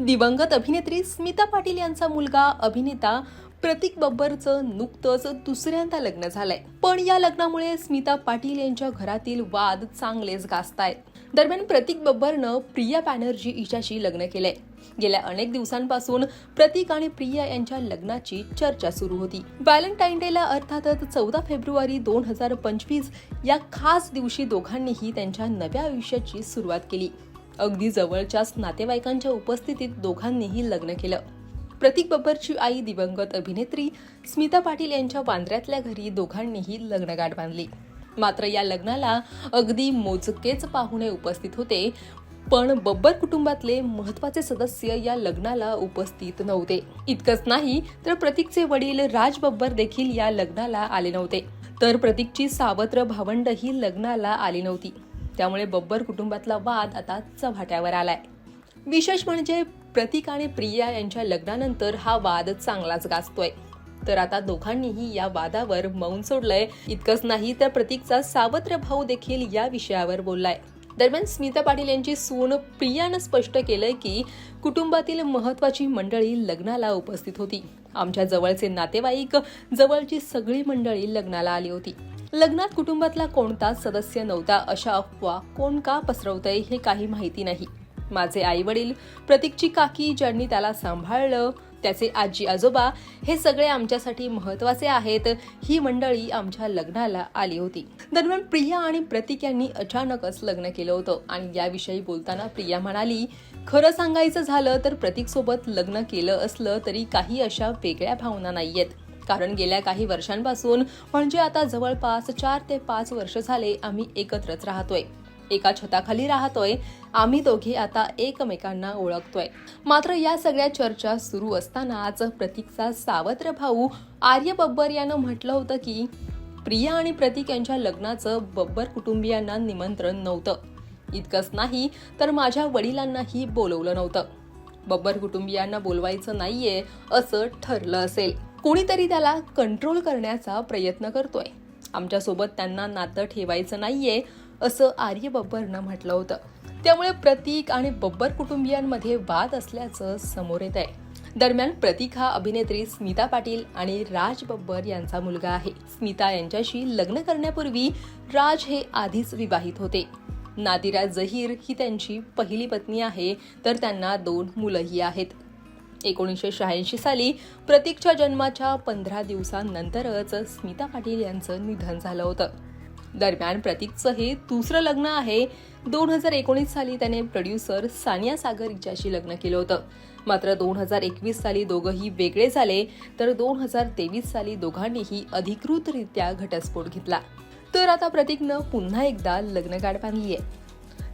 दिवंगत अभिनेत्री स्मिता पाटील यांचा मुलगा अभिनेता प्रतीक बब्बरचं नुकतंच दुसऱ्यांदा लग्न झालंय. पण या लग्नामुळे स्मिता पाटील यांच्या घरातील वाद चांगलेच गाजतायत. दरम्यान प्रतीक बब्बरनं प्रिया बॅनर्जी हिच्याशी लग्न केलंय. गेल्या अनेक दिवसांपासून प्रतीक आणि प्रिया यांच्या लग्नाची चर्चा सुरू होती. व्हॅलेंटाईन डेला अर्थातच चौदा फेब्रुवारी दोन हजार पंचवीस या खास दिवशी दोघांनीही त्यांच्या नव्या आयुष्याची सुरुवात केली. अगदी जवळच्याच नातेवाईकांच्या उपस्थितीत दोघांनीही लग्न केलं. प्रतीक बब्बरची आई दिवंगत अभिनेत्री स्मिता पाटील यांच्या वांद्र्यातल्या घरी दोघांनीही लग्नगाठ बांधली. मात्र या लग्नाला अगदी मोजकेच पाहुणे उपस्थित होते पण बब्बर कुटुंबातले महत्त्वाचे सदस्य या लग्नाला उपस्थित नव्हते. इतकंच नाही तर प्रतीकचे वडील राज बब्बर देखील या लग्नाला आले नव्हते. तर प्रतीकची सावत्र भावंडही लग्नाला आली नव्हती. त्यामुळे बब्बर कुटुंबातला वाद आता चव्हाट्यावर आलाय. विशेष म्हणजे प्रतीक आणि प्रिया यांच्या लग्नानंतर हा वाद चांगलाच गाजतोय. तर आता दोघांनीही या वादावर मौन सोडलंय. इतकंच नाही तर प्रतीकचा सावत्र भाऊ देखील या विषयावर बोललाय. दरम्यान स्मिता पाटील यांची सून प्रियानं स्पष्ट केलंय की कुटुंबातील महत्वाची मंडळी लग्नाला उपस्थित होती. आमच्या जवळचे नातेवाईक जवळची सगळी मंडळी लग्नाला आली होती. लग्नात कुटुंबातला कोणताच सदस्य नव्हता अशा अफवा कोण का पसरवतय हे काही माहिती नाही. माझे आई वडील प्रतीकची काकी ज्यांनी त्याला सांभाळलं त्याचे आजी आजोबा हे सगळे आमच्यासाठी महत्त्वाचे आहेत. ही मंडळी आमच्या लग्नाला आली होती. दरम्यान प्रिया आणि प्रतीक यांनी अचानकच लग्न केलं होतं आणि याविषयी बोलताना प्रिया म्हणाली खरं सांगायचं झालं तर प्रतीक सोबत लग्न केलं असलं तरी काही अशा वेगळ्या भावना नाहीयेत. कारण गेल्या काही वर्षांपासून म्हणजे आता जवळपास चार ते पाच वर्ष झाले आम्ही एकत्रच राहतोय. एका छताखाली राहतोय. आम्ही दोघे आता एकमेकांना ओळखतोय. मात्र या सगळ्या चर्चा सुरू असतानाच प्रतीकचा सावत्र भाऊ आर्य बब्बर यानं म्हटलं होतं की प्रिया आणि प्रतीक यांच्या लग्नाचं बब्बर कुटुंबियांना निमंत्रण नव्हतं. इतकंच नाही तर माझ्या वडिलांनाही बोलवलं नव्हतं. बब्बर कुटुंबियांना बोलवायचं नाहीये असं ठरलं असेल. कोणीतरी त्याला कंट्रोल करण्याचा प्रयत्न करतोय. आमच्यासोबत त्यांना नातं ठेवायचं नाहीये असं आर्य बब्बरनं म्हटलं होतं. त्यामुळे प्रतीक आणि बब्बर कुटुंबियांमध्ये वाद असल्याचं समोर येत आहे दरम्यान प्रतीक हा अभिनेत्री स्मिता पाटील आणि राज बब्बर यांचा मुलगा आहे. स्मिता यांच्याशी लग्न करण्यापूर्वी राज हे आधीच विवाहित होते. नादिरा जहीर ही त्यांची पहिली पत्नी आहे तर त्यांना दोन मुलंही आहेत. एकोणीसशे शहाऐंशी साली प्रतीकच्या जन्माच्या पंधरा दिवसांनंतरच स्मिता पाटील यांचं निधन झालं होतं. दरम्यान प्रतीकचं हे दुसरं लग्न आहे. दोन हजार एकोणीस साली त्याने प्रोड्युसर सानिया सागर हिच्याशी लग्न केलं होतं. मात्र दोन हजार एकवीस साली दोघंही वेगळे झाले तर दोन हजार तेवीस साली दोघांनीही अधिकृतरित्या घटस्फोट घेतला. तर आता प्रतीकनं पुन्हा एकदा लग्नगाठ बांधली आहे